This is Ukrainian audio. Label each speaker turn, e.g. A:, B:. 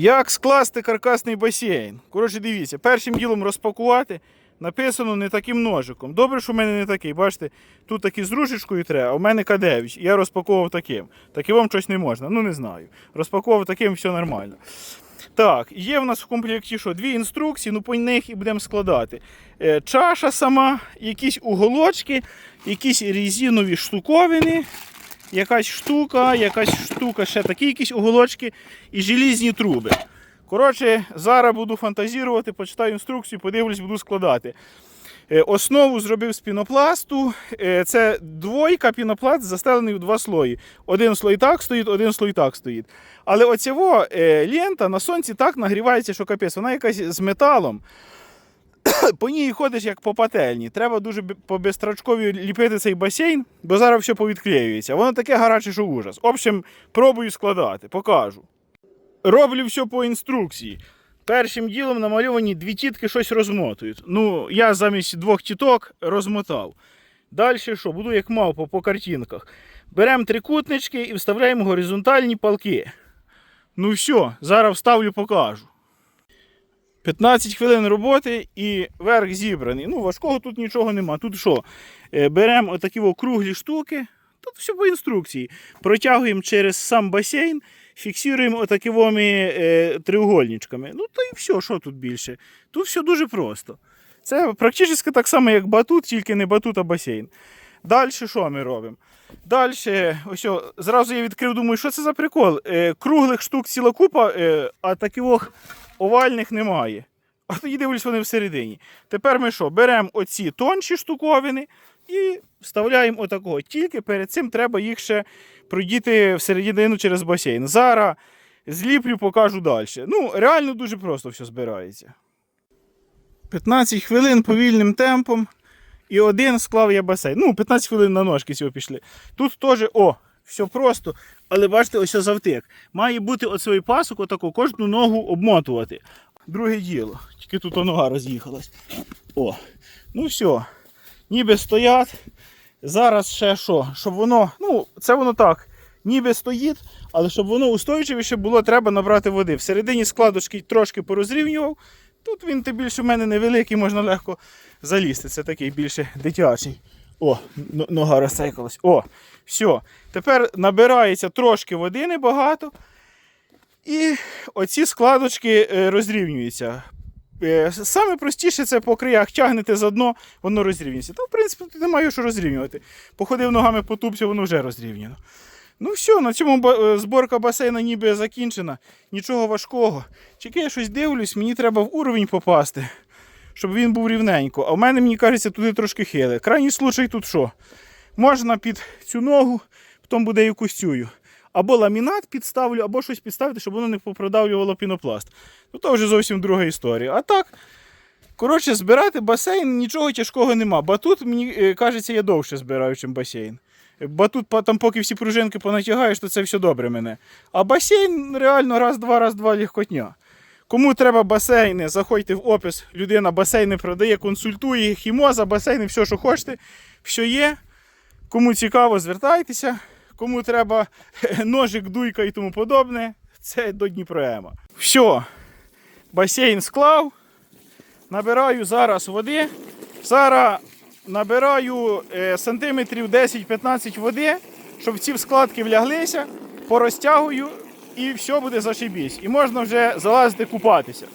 A: Як скласти каркасний басейн? Коротше, дивіться, першим ділом розпакувати. Написано не таким ножиком. Добре, що в мене не такий. Бачите, тут такий з ручечкою треба, а в мене К9. Я розпаковував таким. Таким вам щось не можна. Ну не знаю. Розпаковував таким, все нормально. Так, є в нас в комплекті що? Дві інструкції, ну по них і будемо складати. Е, чаша сама, якісь уголочки, якісь резинові штуковини, якась штука, якась штука, ще такі якісь уголочки і желізні труби. Коротше, зараз буду фантазірувати, почитаю інструкцію, подивлюсь, буду складати. Е, Основу зробив з пінопласту. Е, Це двойка пінопласт застелений в два слої. Один слой так стоїть, один слой так стоїт. Але оцього е, лента на сонці так нагрівається, що капець. Вона якась з металом. По ній ходиш як по пательні. Треба дуже по безстрочкові ліпити цей басейн, бо зараз все повідклеюється. Воно таке гаряче, що ужас. В общем, пробую складати, покажу. Роблю все по інструкції. Першим ділом намальовані дві тітки щось розмотують. Ну, я замість двох тіток розмотав. Далі що? Буду як мавпа по картинках. Беремо трикутнички і вставляємо горизонтальні палки. Ну все, зараз вставлю, покажу. 15 хвилин роботи і верх зібраний. Ну, важкого тут нічого нема. Тут що? Е, Беремо отакі о круглі штуки. Тут все по інструкції. Протягуємо через сам басейн, фіксуємо отакими е, треугольничками. Ну, та і все, що тут більше. Тут все дуже просто. Це практично так само, як батут, тільки не батут, а басейн. Далі що ми робимо? Далі, ось, зразу я відкрив, думаю, що це за прикол? Е, круглих штук ціла купа, а таких овальних немає. А тоді дивлюсь, вони всередині. Тепер ми що? Беремо оці тонші штуковини і вставляємо отакого. Тільки перед цим треба їх ще пройдіти всередину через басейн. Зараз зліплю, покажу далі. Ну, реально дуже просто все збирається. 15 хвилин повільним темпом. І один склав я басейн. Ну, 15 хвилин на ножки цього пішли. Тут теж, о, все просто. Але бачите, ось завтик. Має бути оцей пасок, отаку, кожну ногу обмотувати. Друге діло. Тільки тут нога роз'їхалась. О, ну все. Ніби стоять. Зараз ще що? Щоб воно, ну, це воно так, ніби стоїть, але щоб воно устойчивіше було, треба набрати води. Всередині складочки трошки порозрівнював. Тут він тим більше в мене невеликий, можна легко залізти. Це такий більше дитячий. О, нога розцейкалась. О, все. Тепер набирається трошки води небагато. І оці складочки е, розрівнюються. Е, Саме простіше це по краях тягнете за дно, воно розрівнюється. Та, в принципі, тут немає що розрівнювати. Походив ногами по тупцю, воно вже розрівняно. Ну все, на цьому е, зборка басейна ніби закінчена. Нічого важкого. Тільки я щось дивлюсь, мені треба в уровень попасти, щоб він був рівненько. А в мене, мені кажеться, туди трошки хиле. Крайній случай тут що? Можна під цю ногу, потім буде якусь цю. Або ламінат підставлю, або щось підставити, щоб воно не попродавлювало пінопласт. Ну то вже зовсім друга історія. А так, коротше, збирати басейн нічого тяжкого нема. Батут, мені е, кажеться, я довше збираю, ніж басейн. Батут, там, поки всі пружинки понатягаєш, то це все добре мене. А басейн реально раз-два, раз-два легкотня. Кому треба басейни, заходьте в опис. Людина басейни продає, консультує, хімоза, басейни, все, що хочете, все є. Кому цікаво, звертайтеся. Кому треба ножик, дуйка і тому подобне, це до Дніпроема. Все, басейн склав. Набираю зараз води. Зараз набираю е, сантиметрів 10-15 води, щоб ці складки вляглися, порозтягую і все буде зашибісь. І можна вже залазити купатися.